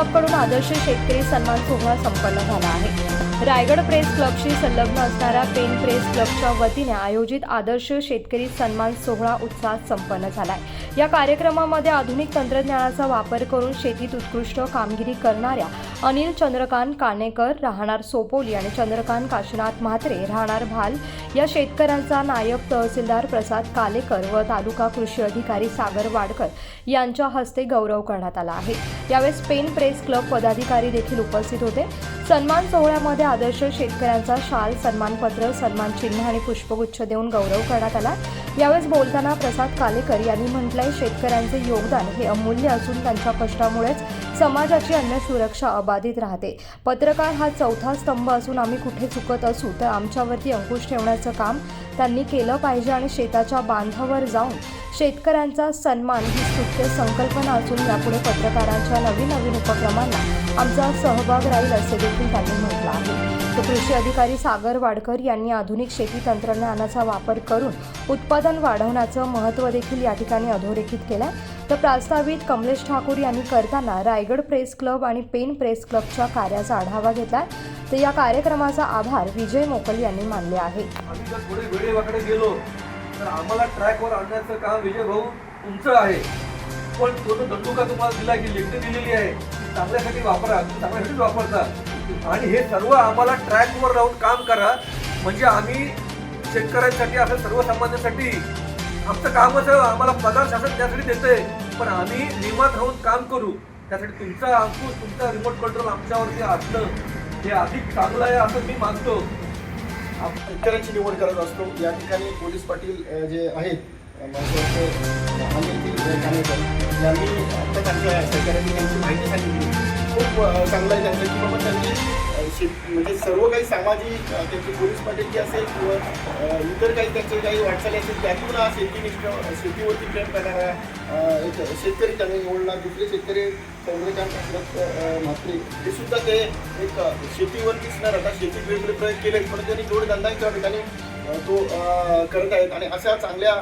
क्लबकडून आदर्श शेतकरी सन्मान सोहळा संपन्न झाला आहे. रायगड प्रेस क्लबशी संलग्न असणाऱ्या पेन प्रेस क्लबच्या वतीने आयोजित आदर्श शेतकरी सन्मान सोहळा उत्साहात संपन्न झालाय. या कार्यक्रमामध्ये आधुनिक तंत्रज्ञानाचा वापर करून शेतीत उत्कृष्ट कामगिरी करणाऱ्या अनिल चंद्रकांत काणेकर राहणार सोपोली आणि चंद्रकांत काशीनाथ म्हात्रे राहणार भाल या शेतकऱ्यांचा नायब तहसीलदार प्रसाद कालेकर व तालुका कृषी अधिकारी सागर वाडकर यांच्या हस्ते गौरव करण्यात आला आहे. यावेळेस पेन प्रेस क्लब पदाधिकारी देखील उपस्थित होते. सन्मान सोहळ्यामध्ये आदर्श शेतकऱ्यांचा शाल सन्मानपत्र सन्मान चिन्ह आणि पुष्पगुच्छ देऊन गौरव करण्यात आला. यावेळेस बोलताना प्रसाद कालेकर यांनी म्हटलंय शेतकऱ्यांचे योगदान हे अमूल्य असून त्यांच्या कष्टामुळेच समाजाची अन्न सुरक्षा अबाधित राहते. पत्रकार हा चौथा स्तंभ असून आम्ही कुठे चुकत असू तर आमच्यावरती अंकुश ठेवण्याचं काम त्यांनी केलं पाहिजे आणि शेताच्या बांधावर जाऊन शेतकऱ्यांचा सन्मान ही स्तुत्य संकल्पना असून यापुढे पत्रकारांच्या नवीन नवीन उपक्रमांना आमचा सहभाग राहील असे देखील त्यांनी म्हटलं आहे. तर कृषी अधिकारी सागर वाडकर यांनी आधुनिक शेती तंत्रज्ञानाचा वापर करून उत्पादन वाढवण्याचं महत्त्व देखील या ठिकाणी अधोरेखित केलं आहे तर प्रास्ताविक कमलेश ठाकूर यांनी करताना रायगड प्रेस क्लब आणि पेन प्रेस क्लबच्या कार्याचा आढावा घेतला तर या कार्यक्रमाचा आभार विजय मोकल यांनी मानले आहे. आम्ही जर थोडे वेळेवाकडे गेलो तर आम्हाला ट्रॅकवर आणण्याचं काम विजय भाऊ तुमचं आहे. पण तो जो दंडुका तुम्हाला दिला की दिलेली आहे ती चांगल्यासाठी वापरा तुम्ही चांगल्यासाठीच वापरता. आणि हे सर्व आम्हाला ट्रॅकवर राहून काम करा. म्हणजे आम्ही शेतकऱ्यांसाठी असं सर्वसामान्यांसाठी आमचं कामच आम्हाला पगार शासन त्यासाठी देतंय. पण आम्ही नियमात राहून काम करू. त्यासाठी तुमचा अंकुश तुमचा रिमोट कंट्रोल आमच्यावरती असणं हे अधिक चांगलं आहे असं मी मानतो. इतरांची निवड करत असतो. या ठिकाणी पोलीस पाटील जे आहेत यांनी त्यांच्या शेतकऱ्यांनी त्यांची माहिती सांगितली खूप चांगलं आहे त्यांचं की बाबा त्यांनी शेत म्हणजे सर्व काही सामाजिक त्यांची पोलीस पाटील असेल किंवा इतर काही त्यांचे काही वाटचाली असेल त्यातून हा शेतीनिष्ठ शेतीवरती प्रेम करणारा एक शेतकरी त्यांनी निवडला दुसरे शेतकरी चंद्रकांत दशरथ, म्हात्रे हे सुद्धा ते एक शेतीवर दिसणार आता शेतीत वेगवेगळे प्रयोग केले पण त्यांनी जोडधंदा त्या ठिकाणी तो करत आहेत आणि अशा चांगल्या